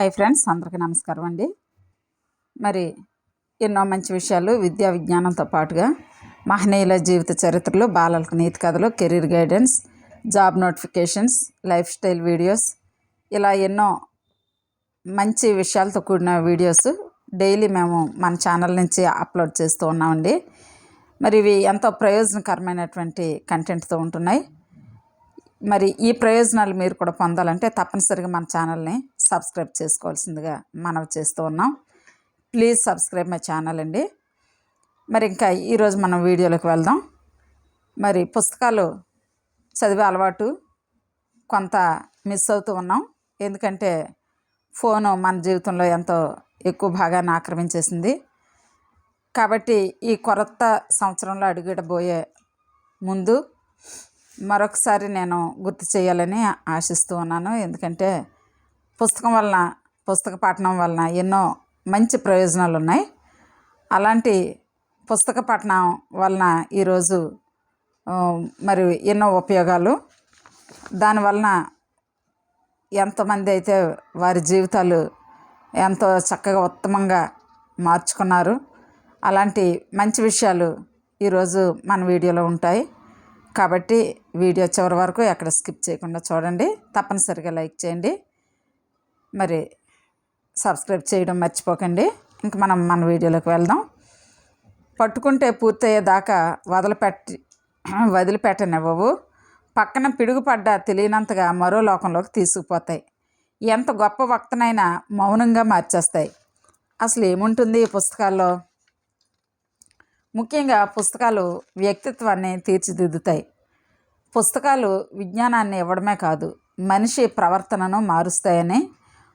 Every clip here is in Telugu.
హాయ్ ఫ్రెండ్స్ అందరికీ నమస్కారం అండి. మరి ఎన్నో మంచి విషయాలు విద్యా విజ్ఞానంతో పాటుగా మహనీయుల జీవిత చరిత్రలు బాలలకు నీతి కథలు career guidance job notifications lifestyle videos ఇలా ఎన్నో మంచి విషయాలతో కూడిన వీడియోస్ డైలీ మేము మన ఛానల్ నుంచి అప్లోడ్ చేస్తూ ఉన్నామండి. మరి ఇవి ఎంతో ప్రయోజనకరమైనటువంటి కంటెంట్తో ఉంటున్నాయి. మరి ఈ ప్రయోజనాలు మీరు కూడా పొందాలంటే తప్పనిసరిగా మన ఛానల్ని సబ్స్క్రైబ్ చేసుకోవాల్సిందిగా మనవి చేస్తూ ఉన్నాం. ప్లీజ్ సబ్స్క్రైబ్ మై ఛానల్ అండి. మరి ఇంకా ఈరోజు మనం వీడియోలోకి వెళ్దాం. మరి పుస్తకాలు చదివే అలవాటు కొంత మిస్ అవుతూ ఉన్నాం. ఎందుకంటే ఫోను మన జీవితంలో ఎంతో ఎక్కువ భాగాన్ని ఆక్రమించేసింది. కాబట్టి ఈ కొరత సంవత్సరంలో అడుగుడబోయే ముందు మరొకసారి నేను గుర్తు చేయాలని ఆశిస్తూ ఉన్నాను. ఎందుకంటే పుస్తకం వలన పుస్తక పఠనం వలన ఎన్నో మంచి ప్రయోజనాలు ఉన్నాయి. అలాంటి పుస్తక పఠనం వలన ఈరోజు మరి ఎన్నో ఉపయోగాలు. దానివలన ఎంతమంది అయితే వారి జీవితాలు ఎంతో చక్కగా ఉత్తమంగా మార్చుకున్నారు. అలాంటి మంచి విషయాలు ఈరోజు మన వీడియోలో ఉంటాయి. కాబట్టి వీడియో చివరి వరకు ఎక్కడ స్కిప్ చేయకుండా చూడండి. తప్పనిసరిగా లైక్ చేయండి. మరి సబ్స్క్రైబ్ చేయడం మర్చిపోకండి. ఇంక మనం మన వీడియోలోకి వెళ్దాం. పట్టుకుంటే పూర్తయ్యేదాకా వదిలిపెట్టి వదిలిపెట్టనివ్వవు. పక్కన పిడుగుపడ్డా తెలియనంతగా మరో లోకంలోకి తీసుకుపోతాయి. ఎంత గొప్ప వక్తనైనా మౌనంగా మార్చేస్తాయి. అసలు ఏముంటుంది ఈ పుస్తకాల్లో? ముఖ్యంగా పుస్తకాలు వ్యక్తిత్వాన్ని తీర్చిదిద్దుతాయి. పుస్తకాలు విజ్ఞానాన్ని ఇవ్వడమే కాదు మనిషి ప్రవర్తనను మారుస్తాయని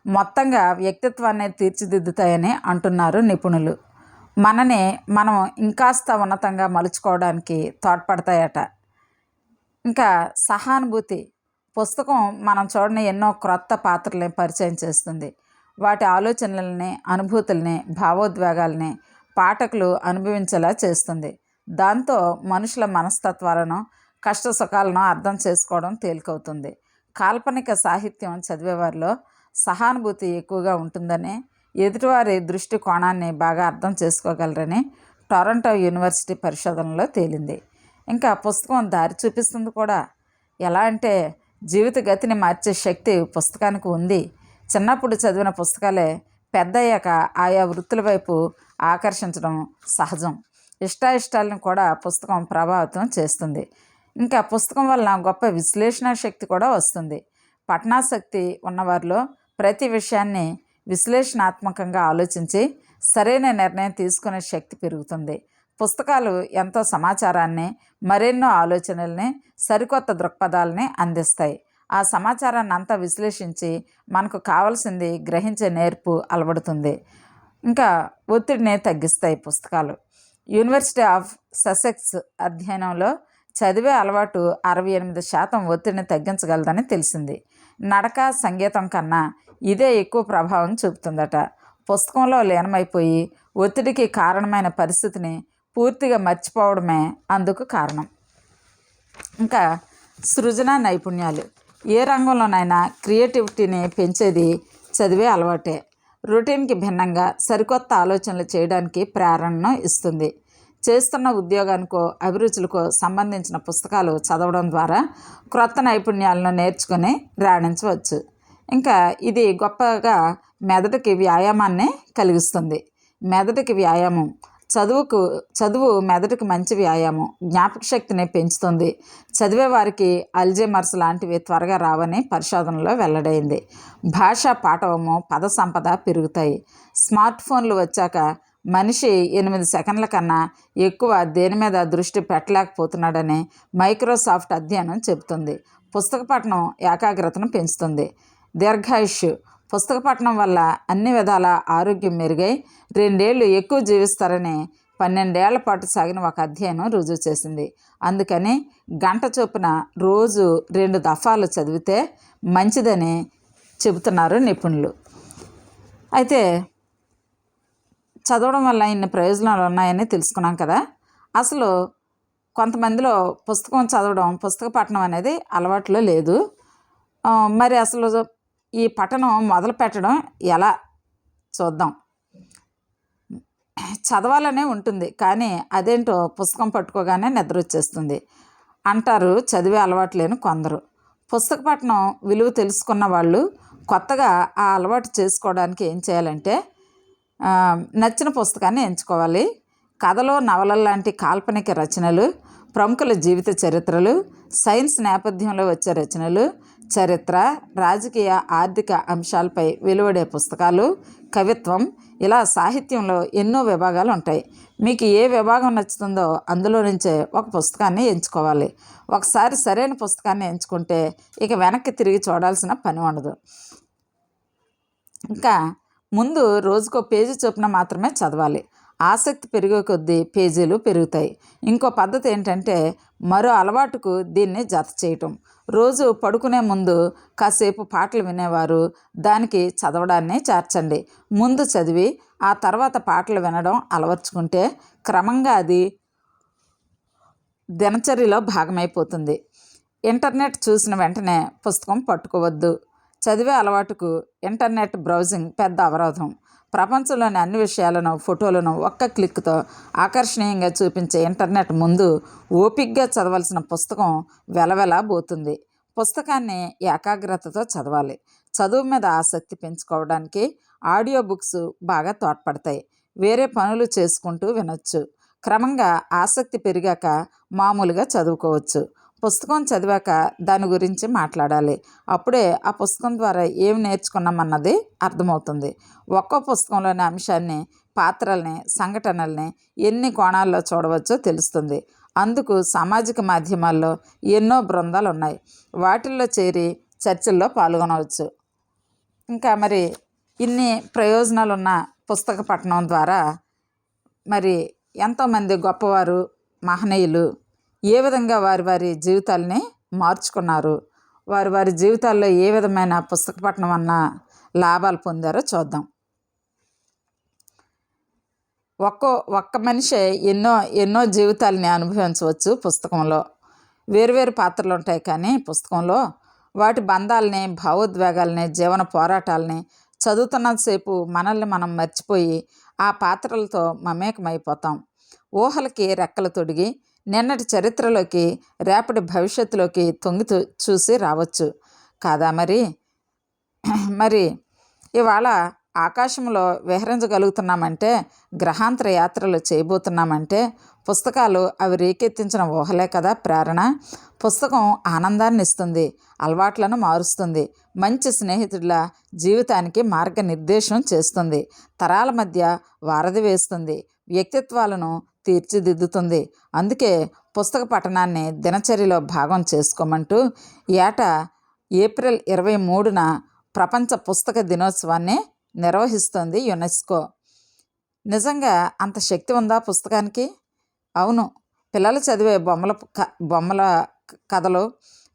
మొత్తంగా వ్యక్తిత్వాన్ని తీర్చిదిద్దుతాయని అంటున్నారు నిపుణులు. మనని మనం ఇంకాస్త ఉన్నతంగా మలుచుకోవడానికి తోడ్పడతాయట. ఇంకా సహానుభూతి. పుస్తకం మనం చూడని ఎన్నో క్రొత్త పాత్రల్ని పరిచయం చేస్తుంది. వాటి ఆలోచనలని అనుభూతుల్ని భావోద్వేగాల్ని పాఠకులు అనుభవించేలా చేస్తుంది. దాంతో మనుషుల మనస్తత్వాలను కష్ట సుఖాలను అర్థం చేసుకోవడం తేలికవుతుంది. కాల్పనిక సాహిత్యం చదివేవారిలో సహానుభూతి ఎక్కువగా ఉంటుందని ఎదుటివారి దృష్టి కోణాన్ని బాగా అర్థం చేసుకోగలరని టొరంటో యూనివర్సిటీ పరిశోధనలో తేలింది. ఇంకా పుస్తకం దారి చూపిస్తుంది కూడా. ఎలా అంటే జీవిత గతిని మార్చే శక్తి పుస్తకానికి ఉంది. చిన్నప్పుడు చదివిన పుస్తకాలే పెద్దయ్యాక ఆయా వృత్తుల వైపు ఆకర్షించడం సహజం. ఇష్టాయిష్టాలను కూడా పుస్తకం ప్రభావితం చేస్తుంది. ఇంకా పుస్తకం వల్ల గొప్ప విశ్లేషణ శక్తి కూడా వస్తుంది. పఠనాసక్తి ఉన్నవారిలో ప్రతి విషయాన్ని విశ్లేషణాత్మకంగా ఆలోచించి సరైన నిర్ణయం తీసుకునే శక్తి పెరుగుతుంది. పుస్తకాలు ఎంతో సమాచారాన్ని మరెన్నో ఆలోచనల్ని సరికొత్త దృక్పథాలని అందిస్తాయి. ఆ సమాచారాన్ని అంతా విశ్లేషించి మనకు కావాల్సింది గ్రహించే నేర్పు అలవడుతుంది. ఇంకా ఒత్తిడిని తగ్గిస్తాయి పుస్తకాలు. యూనివర్సిటీ ఆఫ్ ససెక్స్ అధ్యయనంలో చదివే అలవాటు అరవై ఎనిమిది శాతం ఒత్తిడిని తగ్గించగలదని తెలిసింది. నడక సంగీతం కన్నా ఇదే ఎక్కువ ప్రభావం చూపుతుందట. పుస్తకంలో లీనమైపోయి ఒత్తిడికి కారణమైన పరిస్థితిని పూర్తిగా మర్చిపోవడమే అందుకు కారణం. ఇంకా సృజన నైపుణ్యాలు. ఏ రంగంలోనైనా క్రియేటివిటీని పెంచేది చదివే అలవాటే. రొటీన్కి భిన్నంగా సరికొత్త ఆలోచనలు చేయడానికి ప్రేరణను ఇస్తుంది. చేస్తున్న ఉద్యోగానికో అభిరుచులకో సంబంధించిన పుస్తకాలు చదవడం ద్వారా క్రొత్త నైపుణ్యాలను నేర్చుకుని రాణించవచ్చు. ఇంకా ఇది గొప్పగా మెదడుకి వ్యాయామాన్ని కలిగిస్తుంది. మెదడుకి వ్యాయామం చదువుకు చదువు మెదడుకి మంచి వ్యాయామం జ్ఞాపక శక్తిని పెంచుతుంది. చదివే వారికి అల్జెమర్స్ లాంటివి త్వరగా రావని పరిశోధనలో వెల్లడైంది. భాషా పాఠవము పద సంపద పెరుగుతాయి. స్మార్ట్ ఫోన్లు వచ్చాక మనిషి ఎనిమిది సెకండ్ల కన్నా ఎక్కువ దేని మీద దృష్టి పెట్టలేకపోతున్నాడని మైక్రోసాఫ్ట్ అధ్యయనం చెబుతుంది. పుస్తక పఠనం ఏకాగ్రతను పెంచుతుంది. దీర్ఘాయుష్యు పుస్తక పఠనం వల్ల అన్ని విధాల ఆరోగ్యం మెరుగై రెండేళ్ళు ఎక్కువ జీవిస్తారని పన్నెండేళ్ళ పాటు సాగిన ఒక అధ్యయనం రుజువు చేసింది. అందుకని గంట చొప్పున రోజు రెండు దఫాలు చదివితే మంచిదని చెబుతున్నారు నిపుణులు. అయితే చదవడం వల్ల ఇన్ని ప్రయోజనాలు ఉన్నాయని తెలుసుకున్నాం కదా. అసలు కొంతమందిలో పుస్తకం చదవడం పుస్తక పఠనం అనేది అలవాట్లో లేదు. మరి అసలు ఈ పఠనం మొదలు పెట్టడం ఎలా చూద్దాం. చదవాలనే ఉంటుంది కానీ అదేంటో పుస్తకం పట్టుకోగానే నిద్ర వచ్చేస్తుంది. అంటారు చదివే అలవాటు లేని కొందరు. పుస్తక పఠనం విలువ తెలుసుకున్న వాళ్ళు కొత్తగా ఆ అలవాటు చేసుకోవడానికి ఏం చేయాలంటే నచ్చిన పుస్తకాన్ని ఎంచుకోవాలి. కథలో నవలల లాంటి కాల్పనిక రచనలు ప్రముఖుల జీవిత చరిత్రలు సైన్స్ నేపథ్యంలో వచ్చే రచనలు చరిత్ర రాజకీయ ఆర్థిక అంశాలపై వెలువడే పుస్తకాలు కవిత్వం ఇలా సాహిత్యంలో ఎన్నో విభాగాలు ఉంటాయి. మీకు ఏ విభాగం నచ్చుతుందో అందులో నుంచే ఒక పుస్తకాన్ని ఎంచుకోవాలి. ఒకసారి సరైన పుస్తకాన్ని ఎంచుకుంటే ఇక వెనక్కి తిరిగి చూడాల్సిన పని ఉండదు. ఇంకా ముందు రోజుకో పేజీ చొప్పున మాత్రమే చదవాలి. ఆసక్తి పెరిగే కొద్దీ పేజీలు పెరుగుతాయి. ఇంకో పద్ధతి ఏంటంటే మరో అలవాటుకు దీన్ని జత చేయటం. రోజు పడుకునే ముందు కాసేపు పాటలు వినేవారు. దానికి చదవడాన్ని చేర్చండి. ముందు చదివి ఆ తర్వాత పాటలు వినడం అలవర్చుకుంటే క్రమంగా అది దినచర్యలో భాగమైపోతుంది. ఇంటర్నెట్ చూసిన వెంటనే పుస్తకం పట్టుకోవద్దు. చదివే అలవాటుకు ఇంటర్నెట్ బ్రౌజింగ్ పెద్ద అవరోధం. ప్రపంచంలోని అన్ని విషయాలను ఫోటోలను ఒక్క క్లిక్తో ఆకర్షణీయంగా చూపించే ఇంటర్నెట్ ముందు ఓపిక్గా చదవాల్సిన పుస్తకం వెలవెలా పోతుంది. పుస్తకాన్ని ఏకాగ్రతతో చదవాలి. చదువు మీద ఆసక్తి పెంచుకోవడానికి ఆడియో బుక్స్ బాగా తోడ్పడతాయి. వేరే పనులు చేసుకుంటూ వినొచ్చు. క్రమంగా ఆసక్తి పెరిగాక మామూలుగా చదువుకోవచ్చు. పుస్తకం చదివాక దాని గురించి మాట్లాడాలి. అప్పుడే ఆ పుస్తకం ద్వారా ఏం నేర్చుకున్నామన్నది అర్థమవుతుంది. ఒక్కో పుస్తకంలోని అంశాన్ని పాత్రల్ని సంఘటనల్ని ఎన్ని కోణాల్లో చూడవచ్చో తెలుస్తుంది. అందుకు సామాజిక మాధ్యమాల్లో ఎన్నో బృందాలు ఉన్నాయి వాటిల్లో చేరి చర్చల్లో పాల్గొనవచ్చు. ఇంకా మరి ఇన్ని ప్రయోజనాలు ఉన్న పుస్తక పఠనం ద్వారా మరి ఎంతోమంది గొప్పవారు మహనీయులు ఏ విధంగా వారి వారి జీవితాల్ని మార్చుకున్నారు? వారి వారి జీవితాల్లో ఏ విధమైన పుస్తక పఠనం అన్న లాభాలు పొందారో చూద్దాం. ఒక్కో ఒక్క మనిషి ఎన్నో ఎన్నో జీవితాలని అనుభవించవచ్చు పుస్తకంలో. వేరువేరు పాత్రలు ఉంటాయి కానీ పుస్తకంలో వాటి బంధాలని భావోద్వేగాలని జీవన పోరాటాలని చదువుతున్నంతసేపు మనల్ని మనం మర్చిపోయి ఆ పాత్రలతో మమేకమైపోతాం. ఊహలకి రెక్కలు తొడిగి నిన్నటి చరిత్రలోకి రేపటి భవిష్యత్తులోకి తొంగి చూసి రావచ్చు. కాదా మరి? మరి ఇవాళ ఆకాశంలో విహరించగలుగుతున్నామంటే గ్రహాంతర యాత్రలు చేయబోతున్నామంటే పుస్తకాలు అవి రేకెత్తించిన ఊహలే కదా ప్రేరణ? పుస్తకం ఆనందాన్ని ఇస్తుంది అలవాట్లను మారుస్తుంది మంచి స్నేహితుల జీవితానికి మార్గనిర్దేశం చేస్తుంది తరాల మధ్య వారధి వేస్తుంది వ్యక్తిత్వాలను తీర్చిదిద్దుతుంది. అందుకే పుస్తక పఠనాన్ని దినచర్యలో భాగం చేసుకోమంటూ ఏటా ఏప్రిల్ ఇరవై మూడున ప్రపంచ పుస్తక దినోత్సవాన్ని నిర్వహిస్తోంది యునెస్కో. నిజంగా అంత శక్తి ఉందా పుస్తకానికి? అవును. పిల్లలు చదివే బొమ్మల క- బొమ్మల కథలు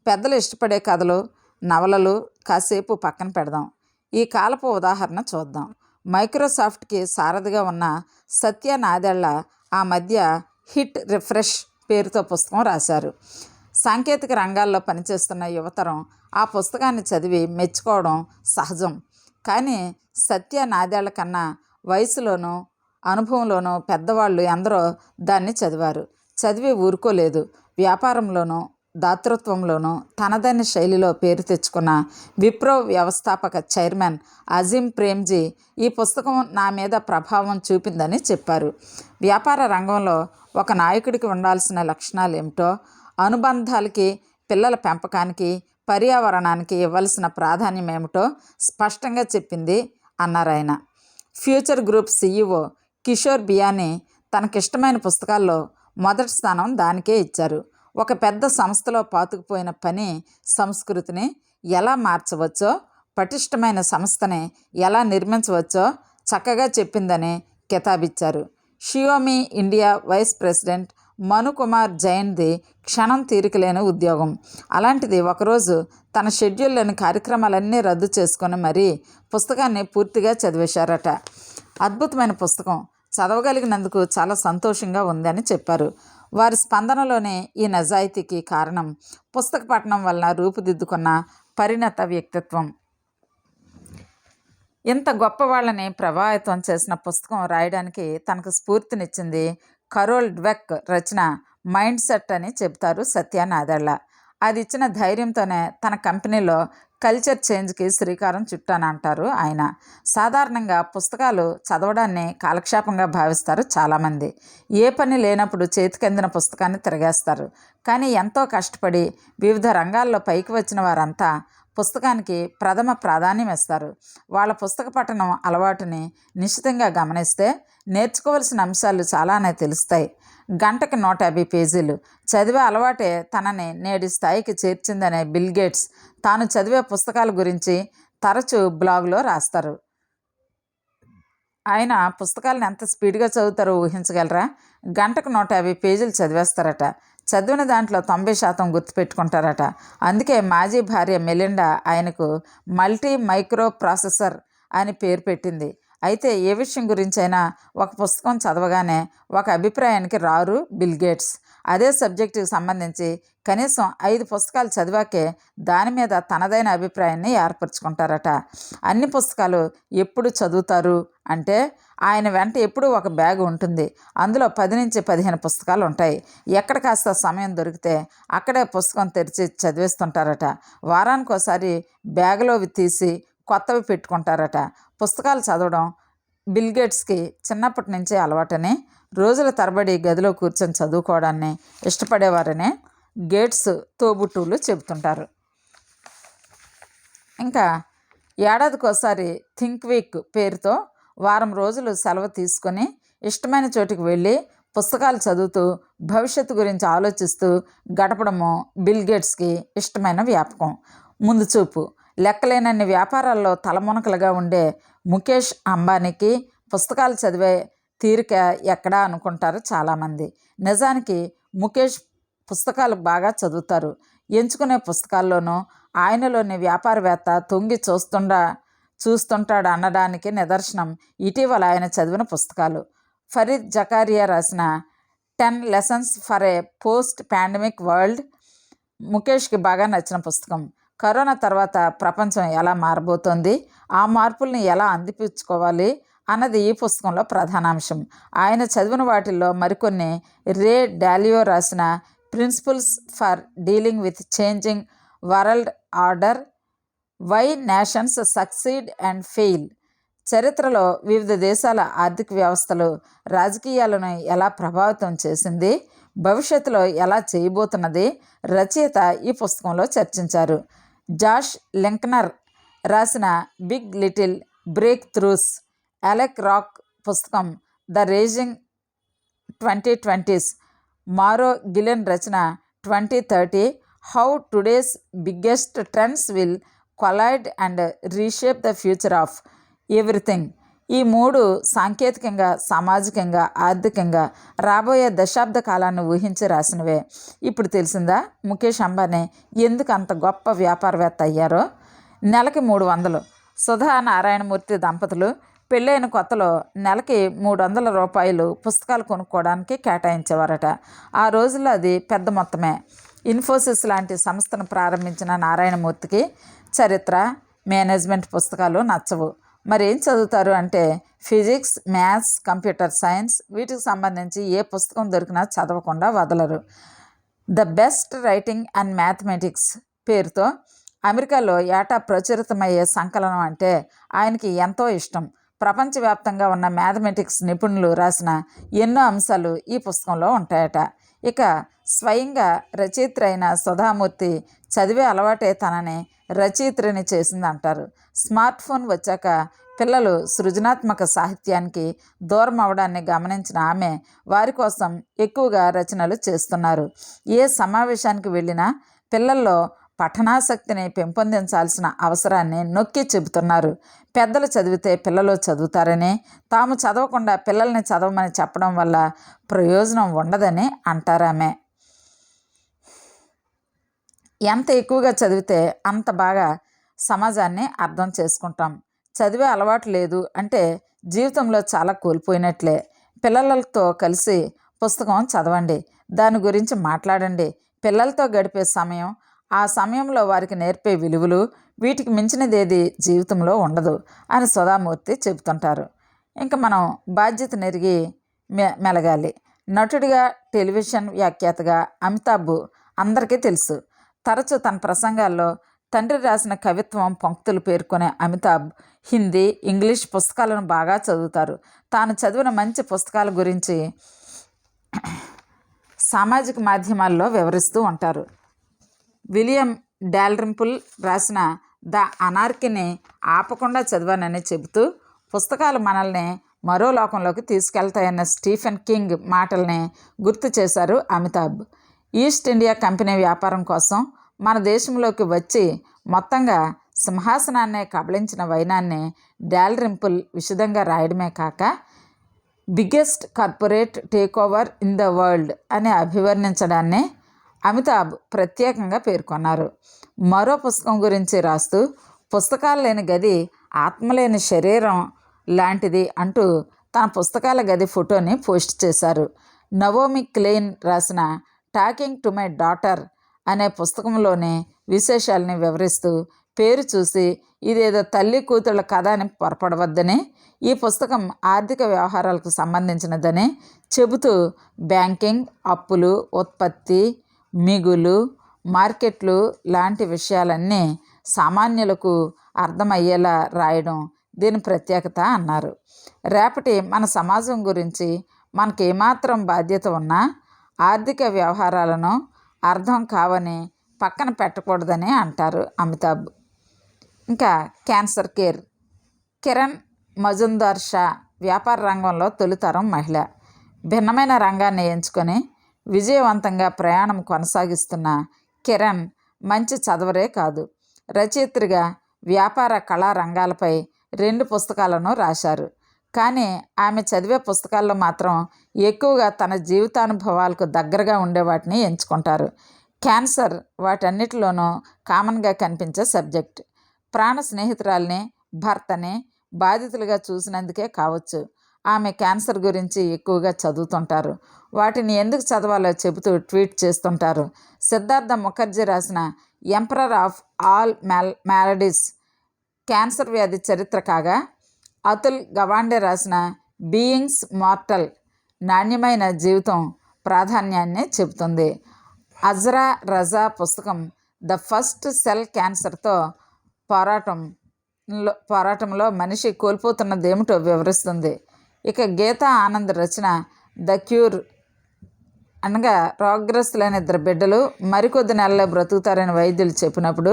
పెద్దలు ఇష్టపడే కథలు నవలలు కాసేపు పక్కన పెడదాం. ఈ కాలపు ఉదాహరణ చూద్దాం. మైక్రోసాఫ్ట్కి సారథిగా ఉన్న సత్య నాదెళ్ళ ఆ మధ్య హిట్ రిఫ్రెష్ పేరుతో పుస్తకం రాశారు. సాంకేతిక రంగాల్లో పనిచేస్తున్న యువతరం ఆ పుస్తకాన్ని చదివి మెచ్చుకోవడం సహజం. కానీ సత్య నాదేళ్ళ కన్నా వయసులోనూ అనుభవంలోనూ పెద్దవాళ్ళు ఎందరో దాన్ని చదివారు. చదివి ఊరుకోలేదు. వ్యాపారంలోనూ దాతృత్వంలోనూ తనదైన శైలిలో పేరు తెచ్చుకున్న విప్రో వ్యవస్థాపక చైర్మన్ అజీం ప్రేమ్జీ ఈ పుస్తకం నా మీద ప్రభావం చూపిందని చెప్పారు. వ్యాపార రంగంలో ఒక నాయకుడికి ఉండాల్సిన లక్షణాలు ఏమిటో అనుబంధాలకి పిల్లల పెంపకానికి పర్యావరణానికి ఇవ్వాల్సిన ప్రాధాన్యం ఏమిటో స్పష్టంగా చెప్పింది అన్నారు ఆయన future group CEO Kishore Biyani తనకిష్టమైన పుస్తకాల్లో మొదటి స్థానం దానికే ఇచ్చారు. ఒక పెద్ద సంస్థలో పాతుకుపోయిన పని సంస్కృతిని ఎలా మార్చవచ్చో పటిష్టమైన సంస్థని ఎలా నిర్మించవచ్చో చక్కగా చెప్పిందని కితాబిచ్చారు. Xiaomi India vice president Manukumar జైన్ది క్షణం తీరికలేని ఉద్యోగం. అలాంటిది ఒకరోజు తన షెడ్యూల్లోని కార్యక్రమాలన్నీ రద్దు చేసుకుని మరీ పుస్తకాన్ని పూర్తిగా చదివేశారట. అద్భుతమైన పుస్తకం. చదవగలిగినందుకు చాలా సంతోషంగా ఉందని చెప్పారు. వారి స్పందనలోనే ఈ నిజాయితీకి కారణం. పుస్తక పఠనం వలన రూపుదిద్దుకున్న పరిణత వ్యక్తిత్వం. ఇంత గొప్ప వాళ్ళని ప్రభావితం చేసిన పుస్తకం రాయడానికి తనకు స్ఫూర్తినిచ్చింది కరోల్ డ్వెక్ రచన మైండ్ సెట్ అని చెబుతారు సత్యనాదళ్ళ అది ఇచ్చిన ధైర్యంతోనే తన కంపెనీలో కల్చర్ చేంజ్కి శ్రీకారం చుట్టానంటారు ఆయన. సాధారణంగా పుస్తకాలు చదవడాన్ని కాలక్షేపంగా భావిస్తారు చాలామంది. ఏ పని లేనప్పుడు చేతికందిన పుస్తకాన్ని తిరగేస్తారు. కానీ ఎంతో కష్టపడి వివిధ రంగాల్లో పైకి వచ్చిన వారంతా పుస్తకానికి ప్రథమ ప్రాధాన్యం ఇస్తారు వాళ్ళ పుస్తక పఠనం అలవాటుని నిశ్చితంగా గమనిస్తే నేర్చుకోవలసిన అంశాలు చాలానే తెలుస్తాయి. గంటకి నూట యాభై పేజీలు. చదివే అలవాటే తనని నేటి స్థాయికి చేర్చిందనే బిల్ గేట్స్ తాను చదివే పుస్తకాల గురించి తరచూ బ్లాగ్లో రాస్తారు. ఆయన పుస్తకాలను ఎంత స్పీడ్గా చదువుతారో ఊహించగలరా? గంటకు నూట యాభై పేజీలు చదివేస్తారట. చదివిన దాంట్లో తొంభై శాతం గుర్తుపెట్టుకుంటారట. అందుకే మాజీ భార్య మెలిండా ఆయనకు మల్టీ మైక్రో ప్రాసెసర్ అని పేరు పెట్టింది. అయితే ఏ విషయం గురించైనా ఒక పుస్తకం చదవగానే ఒక అభిప్రాయానికి రారు బిల్ గేట్స్. అదే సబ్జెక్టుకి సంబంధించి కనీసం ఐదు పుస్తకాలు చదివాకే దాని మీద తనదైన అభిప్రాయాన్ని ఏర్పరచుకుంటారట. అన్ని పుస్తకాలు ఎప్పుడు చదువుతారు అంటే ఆయన వెంట ఎప్పుడూ ఒక బ్యాగ్ ఉంటుంది. అందులో పది నుంచి పదిహేను పుస్తకాలు ఉంటాయి. ఎక్కడ కాస్త సమయం దొరికితే అక్కడే పుస్తకం తెరిచి చదివేస్తుంటారట. వారానికి ఒకసారి బ్యాగులోవి తీసి కొత్తవి పెట్టుకుంటారట. పుస్తకాలు చదవడం బిల్ గేట్స్కి చిన్నప్పటి నుంచే అలవాటని రోజుల తరబడి గదిలో కూర్చొని చదువుకోవడాన్ని ఇష్టపడేవారని గేట్స్ తోబుట్టువులు చెబుతుంటారు. ఇంకా ఏడాదికోసారి థింక్ వీక్ పేరుతో వారం రోజులు సెలవు తీసుకొని ఇష్టమైన చోటికి వెళ్ళి పుస్తకాలు చదువుతూ భవిష్యత్తు గురించి ఆలోచిస్తూ గడపడము బిల్ గేట్స్కి ఇష్టమైన వ్యాపకం. ముందు చూపు. లెక్కలేనన్ని వ్యాపారాల్లో తలమునకలుగా ఉండే ముఖేష్ అంబానీకి పుస్తకాలు చదివే తీరిక ఎక్కడా అనుకుంటారు చాలామంది. నిజానికి ముఖేష్ పుస్తకాలు బాగా చదువుతారు. ఎంచుకునే పుస్తకాల్లోనూ ఆయనలోని వ్యాపారవేత్త తొంగి చూస్తుండ చూస్తుంటాడు అనడానికి నిదర్శనం. ఇటీవల ఆయన చదివిన పుస్తకాలు. ఫరీద్ జకారియా రాసిన ten lessons for a post pandemic world ముఖేష్కి బాగా నచ్చిన పుస్తకం. కరోనా తర్వాత ప్రపంచం ఎలా మారబోతోంది? ఆ మార్పుల్ని ఎలా అందిపించుకోవాలి అన్నది ఈ పుస్తకంలో ప్రధానాంశం. ఆయన చదివిన వాటిల్లో మరికొన్ని రే డాలియో రాసిన principles for dealing with changing world order why nations succeed and fail చరిత్రలో వివిధ దేశాల ఆర్థిక వ్యవస్థలు రాజకీయాలను ఎలా ప్రభావితం చేసింది? భవిష్యత్తులో ఎలా చేయబోతున్నది? రచయిత ఈ పుస్తకంలో చర్చించారు. జాష్ లింక్నర్ రాసిన big little breakthroughs Alec Ross పుస్తకం the raging twenty twenties Mauro Guillén Rachana twenty thirty how today's biggest trends will collide and reshape the future of everything. ఈ మూడు సాంకేతికంగా సామాజికంగా ఆర్థికంగా రాబోయే దశాబ్ద కాలాన్ని ఊహించి రాసినవే. ఇప్పుడు తెలిసిందా? ముఖేష్ అంబానీ ఎందుకు అంత గొప్ప వ్యాపారవేత్త అయ్యారో? నెలకి మూడు వందలు. సుధా నారాయణమూర్తి దంపతులు పెళ్ళైన కొత్తలో నెలకి మూడు వందల రూపాయలు పుస్తకాలు కొనుక్కోవడానికి కేటాయించేవారట. ఆ రోజుల్లో అది పెద్ద మొత్తమే. ఇన్ఫోసిస్ లాంటి సంస్థను ప్రారంభించిన నారాయణమూర్తికి చరిత్ర మేనేజ్మెంట్ పుస్తకాలు నచ్చవు. మరి ఏం చదువుతారు అంటే ఫిజిక్స్ మ్యాథ్స్ కంప్యూటర్ సైన్స్ వీటికి సంబంధించి ఏ పుస్తకం దొరికినా చదవకుండా వదలరు. The best writing and mathematics పేరుతో అమెరికాలో ఏటా ప్రచురితమయ్యే సంకలనం అంటే ఆయనకి ఎంతో ఇష్టం. ప్రపంచవ్యాప్తంగా ఉన్న మ్యాథమెటిక్స్ నిపుణులు రాసిన ఎన్నో అంశాలు ఈ పుస్తకంలో ఉంటాయట. ఇక స్వయంగా రచయిత్రైన సుధామూర్తి చదివే అలవాటే తనని రచయిత్రిని చేసిందంటారు. స్మార్ట్ ఫోన్ వచ్చాక పిల్లలు సృజనాత్మక సాహిత్యానికి దూరం అవడాన్ని గమనించిన ఆమె వారి కోసం ఎక్కువగా రచనలు చేస్తున్నారు. ఏ సమావేశానికి వెళ్ళినా పిల్లల్లో పఠనాసక్తిని పెంపొందించాల్సిన అవసరాన్ని నొక్కి చెబుతున్నారు. పెద్దలు చదివితే పిల్లలు చదువుతారని తాము చదవకుండా పిల్లల్ని చదవమని చెప్పడం వల్ల ప్రయోజనం ఉండదని అంటారామె. ఎంత ఎక్కువగా చదివితే అంత బాగా సమాజాన్ని అర్థం చేసుకుంటాం. చదివే అలవాటు లేదు అంటే జీవితంలో చాలా కోల్పోయినట్లే. పిల్లలతో కలిసి పుస్తకం చదవండి దాని గురించి మాట్లాడండి. పిల్లలతో గడిపే సమయం ఆ సమయంలో వారికి నేర్పే విలువలు వీటికి మించినదేది జీవితంలో ఉండదు అని సుధామూర్తి చెబుతుంటారు. ఇంకా మనం బాధ్యత నెరిగి మె మెలగాలి. నటుడిగా టెలివిజన్ వ్యాఖ్యాతగా అమితాబ్ అందరికీ తెలుసు. తరచు తన ప్రసంగాల్లో తండ్రి రాసిన కవిత్వం పంక్తులు పేర్కొనే అమితాబ్ హిందీ ఇంగ్లీష్ పుస్తకాలను బాగా చదువుతారు. తాను చదివిన మంచి పుస్తకాల గురించి సామాజిక మాధ్యమాల్లో వివరిస్తూ ఉంటారు. విలియం డాల్రింపుల్ రాసిన ద అనార్కిని ఆపకుండా చదివానని చెబుతూ పుస్తకాలు మనల్ని మరో లోకంలోకి తీసుకెళ్తాయన్న స్టీఫెన్ కింగ్ మాటల్ని గుర్తు చేశారు అమితాబ్. ఈస్ట్ ఇండియా కంపెనీ వ్యాపారం కోసం మన దేశంలోకి వచ్చి మొత్తంగా సింహాసనాన్ని కబళించిన వైనాన్ని డాల్రింపుల్ విశదంగా రాయడమే కాక biggest corporate takeover in the world అని అభివర్ణించడాన్ని అమితాబ్ ప్రత్యేకంగా పేర్కొన్నారు. మరో పుస్తకం గురించి రాస్తూ పుస్తకాలు లేని గది ఆత్మలేని శరీరం లాంటిది అంటూ తన పుస్తకాల గది ఫోటోని పోస్ట్ చేశారు. నవోమి క్లెయిన్ రాసిన టాకింగ్ టు మై డాటర్ అనే పుస్తకంలోని విశేషాలని వివరిస్తూ పేరు చూసి ఇదేదో తల్లి కూతుళ్ళ కథ అని పొరపడవద్దని ఈ పుస్తకం ఆర్థిక వ్యవహారాలకు సంబంధించినదని చెబుతూ బ్యాంకింగ్ అప్పులు ఉత్పత్తి మిగులు మార్కెట్లు లాంటి విషయాలన్నీ సామాన్యులకు అర్థమయ్యేలా రాయడం దీని ప్రత్యేకత అన్నారు. రేపటి మన సమాజం గురించి మనకి ఏమాత్రం బాధ్యత ఉన్నా ఆర్థిక వ్యవహారాలను అర్థం కావని పక్కన పెట్టకూడదని అంటారు అమితాబ్. ఇంకా క్యాన్సర్ కేర్. కిరణ్ మజుందార్ షా వ్యాపార రంగంలో తొలితరం మహిళ. భిన్నమైన రంగాన్ని ఎంచుకొని విజయవంతంగా ప్రయాణం కొనసాగిస్తున్న కిరణ్ మంచి చదవరే కాదు. రచయిత్రిగా వ్యాపార కళా రంగాలపై రెండు పుస్తకాలను రాశారు. కానీ ఆమె చదివే పుస్తకాల్లో మాత్రం ఎక్కువగా తన జీవితానుభవాలకు దగ్గరగా ఉండే వాటిని ఎంచుకుంటారు. క్యాన్సర్ వాటన్నిటిలోనూ కామన్గా కనిపించే సబ్జెక్ట్. ప్రాణ స్నేహితురాల్ని భర్తని బాధితులుగా చూసినందుకే కావచ్చు. ఆమె క్యాన్సర్ గురించి ఎక్కువగా చదువుతుంటారు. వాటిని ఎందుకు చదవాలో చెబుతూ ట్వీట్ చేస్తుంటారు. సిద్ధార్థ ముఖర్జీ రాసిన emperor of all mal maladies cancer వ్యాధి చరిత్ర కాగా అతుల్ గవాండే రాసిన బీయింగ్స్ మార్టల్ నాణ్యమైన జీవితం ప్రాధాన్యాన్ని చెబుతుంది. అజ్రా రజా పుస్తకం ద ఫస్ట్ సెల్ క్యాన్సర్తో పోరాటంలో పోరాటంలో మనిషి కోల్పోతున్నదేమిటో వివరిస్తుంది. ఇక గీతా ఆనంద్ రచన ద క్యూర్ అనగా రోగ్రస్తులైన ఇద్దరు బిడ్డలు మరికొద్ది నెలల్లో బ్రతుకుతారని వైద్యులు చెప్పినప్పుడు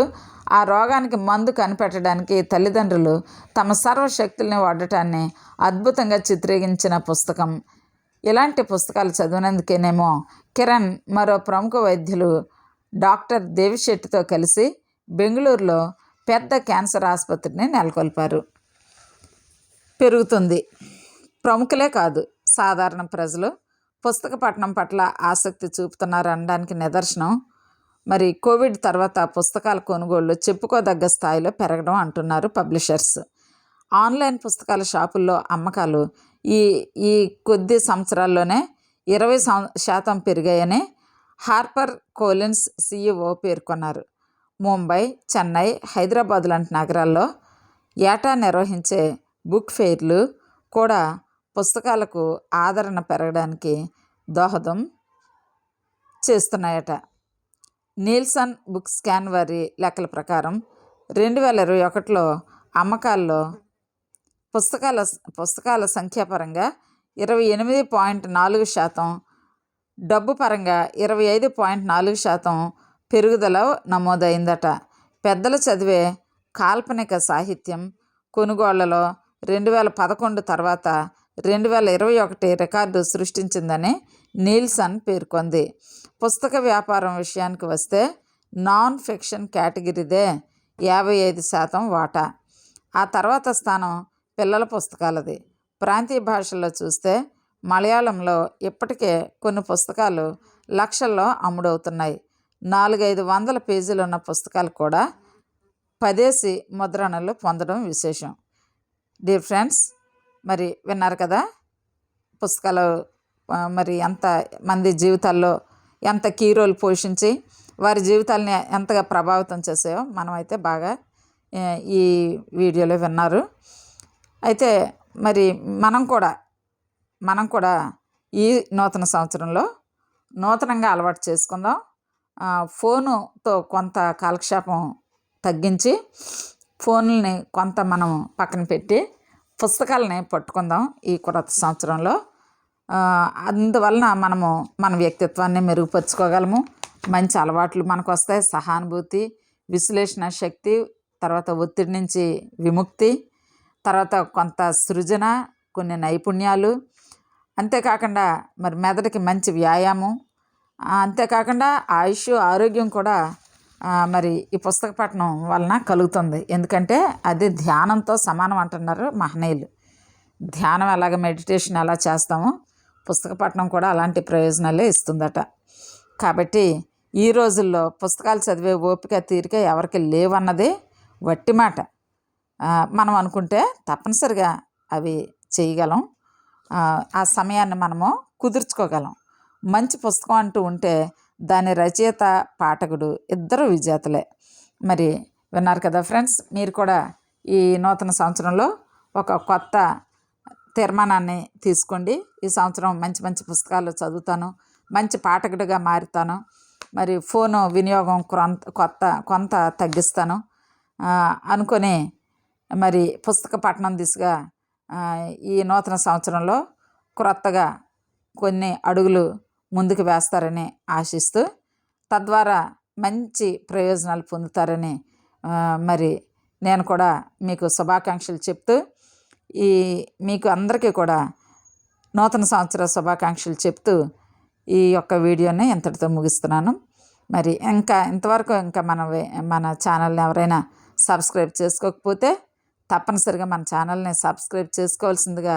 ఆ రోగానికి మందు కనిపెట్టడానికి తల్లిదండ్రులు తమ సర్వశక్తుల్ని వాడటాన్ని అద్భుతంగా చిత్రీకరించిన పుస్తకం. ఇలాంటి పుస్తకాలు చదివినందుకేనేమో కిరణ్ మరో ప్రముఖ వైద్యులు డాక్టర్ దేవిశెట్టితో కలిసి బెంగళూరులో పెద్ద క్యాన్సర్ ఆసుపత్రిని నెలకొల్పారు. పెరుగుతుంది. ప్రముఖులే కాదు సాధారణ ప్రజలు పుస్తక పఠనం పట్ల ఆసక్తి చూపుతున్నారు అనడానికి నిదర్శనం. మరి కోవిడ్ తర్వాత పుస్తకాల కొనుగోళ్ళు చెప్పుకోదగ్గ స్థాయిలో పెరగడం అంటున్నారు పబ్లిషర్స్. ఆన్లైన్ పుస్తకాల షాపుల్లో అమ్మకాలు ఈ ఈ కొద్ది సంవత్సరాల్లోనే ఇరవై సం శాతం పెరిగాయని హార్పర్ కోలిన్స్ సిఇఓ పేర్కొన్నారు. ముంబై చెన్నై హైదరాబాద్ లాంటి నగరాల్లో ఏటా నిర్వహించే బుక్ ఫెయిర్లు కూడా పుస్తకాలకు ఆదరణ పెరగడానికి దోహదం చేస్తున్నాయట. నీల్సన్ బుక్ స్కాన్ వారి లెక్కల ప్రకారం రెండు వేల ఇరవై ఒకటిలో అమ్మకాల్లో పుస్తకాల పుస్తకాల సంఖ్యాపరంగా ఇరవై ఎనిమిది పాయింట్ నాలుగు శాతం డబ్బు పరంగా ఇరవై ఐదు పాయింట్ నాలుగు శాతం పెరుగుదల నమోదైందట. పెద్దలు చదివే కాల్పనిక సాహిత్యం కొనుగోళ్ళలో రెండు వేల పదకొండు తర్వాత రెండు వేల ఇరవై ఒకటి రికార్డు సృష్టించిందని నీల్సన్ పేర్కొంది. పుస్తక వ్యాపారం విషయానికి వస్తే నాన్ ఫిక్షన్ కేటగిరీదే యాభై ఐదు శాతం వాటా. ఆ తర్వాత స్థానం పిల్లల పుస్తకాలది. ప్రాంతీయ భాషల్లో చూస్తే మలయాళంలో ఇప్పటికే కొన్ని పుస్తకాలు లక్షల్లో అమ్ముడవుతున్నాయి. నాలుగైదు వందల పేజీలు ఉన్న పుస్తకాలు కూడా పదేసి ముద్రణలు పొందడం విశేషం. డియర్ ఫ్రెండ్స్ మరి విన్నారు కదా? పుస్తకాలు మరి ఎంత మంది జీవితాల్లో ఎంత కీ రోల్ పోషించి వారి జీవితాలని ఎంతగా ప్రభావితం చేసాయో మనమైతే బాగా ఈ వీడియోలో విన్నారు. అయితే మరి మనం కూడా మనం కూడా ఈ నూతన సంవత్సరంలో నూతనంగా అలవాటు చేసుకుందాం. ఫోనుతో కొంత కాలక్షేపం తగ్గించి ఫోన్లని కొంత మనం పక్కన పెట్టి పుస్తకాలని పట్టుకుందాం ఈ కొత్త సంవత్సరంలో. అందువలన మనము మన వ్యక్తిత్వాన్ని మెరుగుపరుచుకోగలము. మంచి అలవాట్లు మనకు వస్తాయి సహానుభూతి విశ్లేషణ శక్తి తర్వాత ఒత్తిడి నుంచి విముక్తి తర్వాత కొంత సృజన కొన్ని నైపుణ్యాలు. అంతేకాకుండా మరి మెదడుకి మంచి వ్యాయామం. అంతేకాకుండా ఆయుష్ ఆరోగ్యం కూడా మరి ఈ పుస్తక పఠనం వలన కలుగుతుంది. ఎందుకంటే అది ధ్యానంతో సమానం అంటున్నారు మహనీయులు. ధ్యానం ఎలాగ మెడిటేషన్ ఎలా చేస్తామో పుస్తక పఠనం కూడా అలాంటి ప్రయోజనాలే ఇస్తుందట. కాబట్టి ఈ రోజుల్లో పుస్తకాలు చదివే ఓపిక తీరిక ఎవరికి లేవన్నదే వట్టి మాట మనం అనుకుంటే తప్పనిసరిగా అవి చేయగలం. ఆ, సమయాన్ని మనము కుదుర్చుకోగలం. మంచి పుస్తకం అంటూ ఉంటే దాని రచయిత పాఠకుడు ఇద్దరు విజేతలే. మరి విన్నారు కదా ఫ్రెండ్స్ మీరు కూడా ఈ నూతన సంవత్సరంలో ఒక కొత్త తీర్మానాన్ని తీసుకోండి. ఈ సంవత్సరం మంచి మంచి పుస్తకాలు చదువుతాను మంచి పాఠకుడిగా మారుతాను. మరి ఫోను వినియోగం కొంత కొత్త కొంత తగ్గిస్తాను. అనుకొని మరి పుస్తక పఠనం దిశగా ఈ నూతన సంవత్సరంలో క్రొత్తగా కొన్ని అడుగులు ముందుకు వేస్తారని ఆశిస్తూ తద్వారా మంచి ప్రయోజనాలు పొందుతారని మరి నేను కూడా మీకు శుభాకాంక్షలు చెప్తూ ఈ మీకు అందరికీ కూడా నూతన సంవత్సర శుభాకాంక్షలు చెప్తూ ఈ యొక్క వీడియోని ఇంతటితో ముగిస్తున్నాను. మరి ఇంకా ఇంతవరకు ఇంకా మన మన ఛానల్ని ఎవరైనా సబ్స్క్రైబ్ చేసుకోకపోతే తప్పనిసరిగా మన ఛానల్ని సబ్స్క్రైబ్ చేసుకోవాల్సిందిగా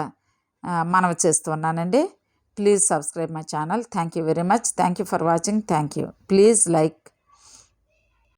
మనవి చేస్తున్నానండి. Please subscribe my channel. Thank you very much. Thank you for watching. Thank you please like